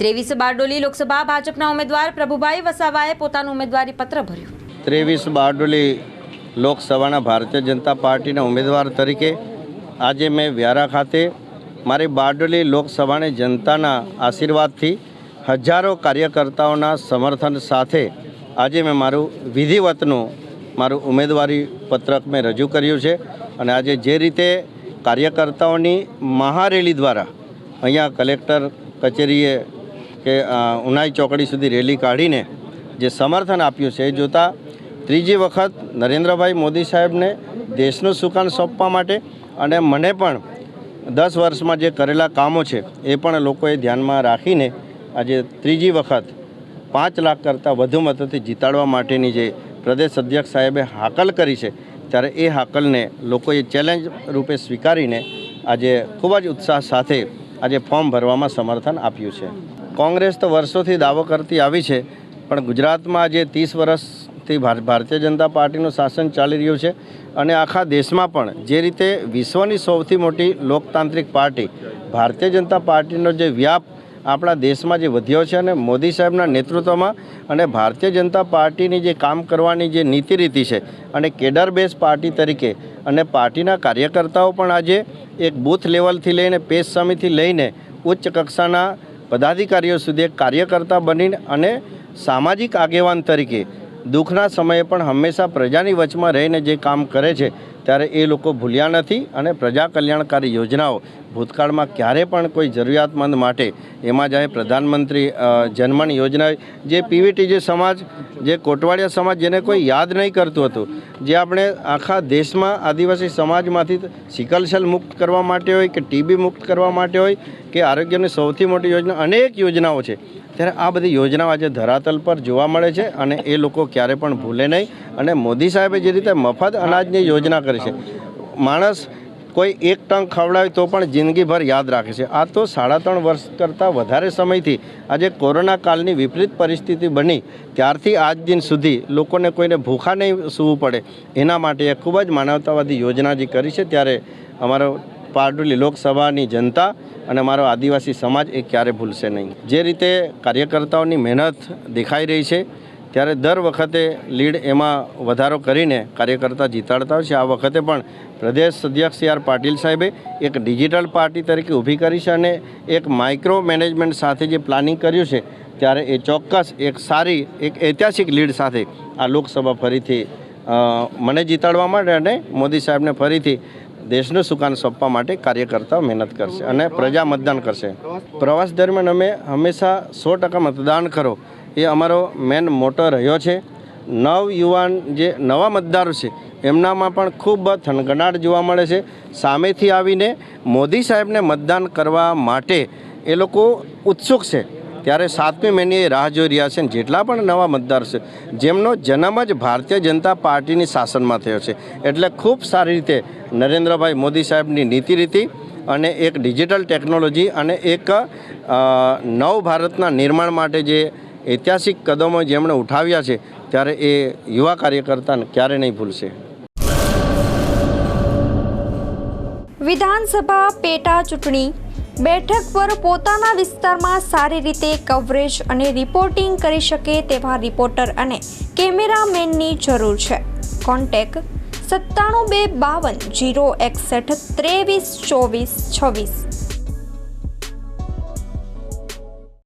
ત્રેવીસ બારડોલી લોકસભા ભાજપના ઉમેદવાર પ્રભુભાઈ વસાવાએ પોતાનું ઉમેદવારી પત્ર ભર્યું. ત્રેવીસ બારડોલી લોકસભાના ભારતીય જનતા પાર્ટીના ઉમેદવાર તરીકે આજે મેં વ્યારા ખાતે મારી બારડોલી લોકસભાની જનતાના આશીર્વાદથી હજારો કાર્યકર્તાઓના સમર્થન સાથે આજે મેં મારું વિધિવતનું મારું ઉમેદવારી પત્રક મેં રજૂ કર્યું છે અને આજે જે રીતે કાર્યકર્તાઓની મહારેલી દ્વારા અહીંયા કલેક્ટર કચેરીએ કે ઉનાઈ ચોકડી સુધી રેલી કાઢીને જે સમર્થન આપ્યું છે એ જોતાં ત્રીજી વખત નરેન્દ્રભાઈ મોદી સાહેબને દેશનું સુકાન સોંપવા માટે અને મને પણ દસ વર્ષમાં જે કરેલા કામો છે એ પણ લોકોએ ધ્યાનમાં રાખીને આજે ત્રીજી વખત પાંચ લાખ કરતાં વધુ મતોથી જીતાડવા માટેની જે પ્રદેશ અધ્યક્ષ સાહેબે હાકલ કરી છે, ત્યારે એ હાકલને લોકોએ ચેલેન્જ રૂપે સ્વીકારીને આજે ખૂબ જ ઉત્સાહ સાથે આજે ફોર્મ ભરવામાં સમર્થન આપ્યું છે. કોંગ્રેસ તો વર્ષોથી દાવો કરતી આવી છે, પણ ગુજરાતમાં આજે ત્રીસ વર્ષથી ભાર- ભારતીય જનતા પાર્ટીનું શાસન ચાલી રહ્યું છે અને આખા દેશમાં પણ જે રીતે વિશ્વની સૌથી મોટી લોકતાંત્રિક પાર્ટી, ભારતીય જનતા પાર્ટીનો જે વ્યાપ આપણા દેશમાં જે વધ્યો છે અને મોદી સાહેબના નેતૃત્વમાં અને ભારતીય જનતા પાર્ટીની જે કામ કરવાની જે નીતિ રીતિ છે અને કેડર બેઝ પાર્ટી તરીકે અને પાર્ટીના કાર્યકર્તાઓ પણ આજે એક બૂથ લેવલથી લઈને પેજ સમિતિ લઈને ઉચ્ચ કક્ષાના પદાધિકારીઓ સુધી એક કાર્યકર્તા બનીને અને સામાજિક આગેવાન તરીકે દુઃખના સમયે પણ હંમેશા પ્રજાની વચમાં રહીને જે કામ કરે છે ત્યારે એ લોકો ભૂલ્યા નથી અને પ્રજા કલ્યાણકારી યોજનાઓ ભૂતકાળમાં ક્યારે પણ કોઈ જરૂરિયાતમંદ માટે, એમાં ચાહે પ્રધાનમંત્રી જનમન યોજના, જે પીવીટી જે સમાજ, જે કોટવાડિયા સમાજ જેને કોઈ યાદ નહીં કરતું હતું, જે આપણે આખા દેશમાં આદિવાસી સમાજમાંથી સિકલસેલ મુક્ત કરવા માટે હોય કે ટીબી મુક્ત કરવા માટે હોય કે આરોગ્યની સૌથી મોટી યોજના, અનેક યોજનાઓ છે. ત્યારે આ બધી યોજનાઓ આજે ધરાતલ પર જોવા મળે છે અને એ લોકો ક્યારે પણ ભૂલે નહીં અને મોદી સાહેબે જે રીતે મફત અનાજની યોજના કરી છે. માણસ કોઈ એક ટંક ખવડાવે તો પણ જિંદગીભર યાદ રાખે છે. આ તો સાડા ત્રણ વર્ષ કરતાં વધારે સમયથી આજે કોરોના કાળની વિપરીત પરિસ્થિતિ બની. ત્યારથી આજ દિન સુધી લોકોને કોઈને ભૂખા નહીં સૂવું પડે. એના માટે એ ખૂબ જ માનવતાવાદી યોજના જે કરી છે. ત્યારે અમારો પારડોલી લોકસભાની જનતા અને મારો આદિવાસી સમાજ એ ક્યારે ભૂલશે નહીં. જે રીતે કાર્યકર્તાઓની મહેનત દેખાઈ રહી છે ત્યારે દર વખતે લીડ એમાં વધારો કરીને કાર્યકર્તા જીતાડતા હોય છે. આ વખતે પણ પ્રદેશ અધ્યક્ષ સી આર પાટીલ સાહેબે એક ડિજિટલ પાર્ટી તરીકે ઊભી કરી છે અને એક માઇક્રો મેનેજમેન્ટ સાથે જે પ્લાનિંગ કર્યું છે, ત્યારે એ ચોક્કસ એક સારી, એક ઐતિહાસિક લીડ સાથે આ લોકસભા ફરીથી મને જીતાડવા માટે અને મોદી સાહેબને ફરીથી દેશનું સુકાન સોંપવા માટે કાર્યકર્તાઓ મહેનત કરશે અને પ્રજા મતદાન કરશે. પ્રવાસ દરમિયાન અમે હંમેશા સો ટકા મતદાન કરો. એ અમારો મેન મોટો રહ્યો છે. નવયુવાન જે નવા મતદારો છે, એમનામાં પણ ખૂબ થનગનાટ જોવા મળે છે. સામેથી આવીને મોદી સાહેબને મતદાન કરવા માટે એ લોકો ઉત્સુક છે. ત્યારે સાતમી મહિને રાહ જોઈ રહ્યા છે જેટલા પણ નવા મતદાર છે, જેમનો જન્મ જ ભારતીય જનતા પાર્ટીની શાસનમાં થયો છે. એટલે ખૂબ સારી રીતે નરેન્દ્રભાઈ મોદી સાહેબની નીતિ રીતિ અને એક ડિજિટલ ટેકનોલોજી અને એક નવ ભારતના નિર્માણ માટે જે ઐતિહાસિક કદમો જેમણે ઉઠાવ્યા છે, ત્યારે એ યુવા કાર્યકર્તાને ક્યારે નહીં ભૂલશે. વિધાનસભા પેટા ચૂંટણી. બેઠક પર પોતાના વિસ્તારમાં સારી રીતે કવરેજ અને રિપોર્ટિંગ કરી શકે તેવા રિપોર્ટર અને કેમેરામેનની જરૂર છે. કોન્ટેક સત્તાણું બે બાવન જીરો એકસઠ ત્રેવીસ ચોવીસ છવ્વીસ.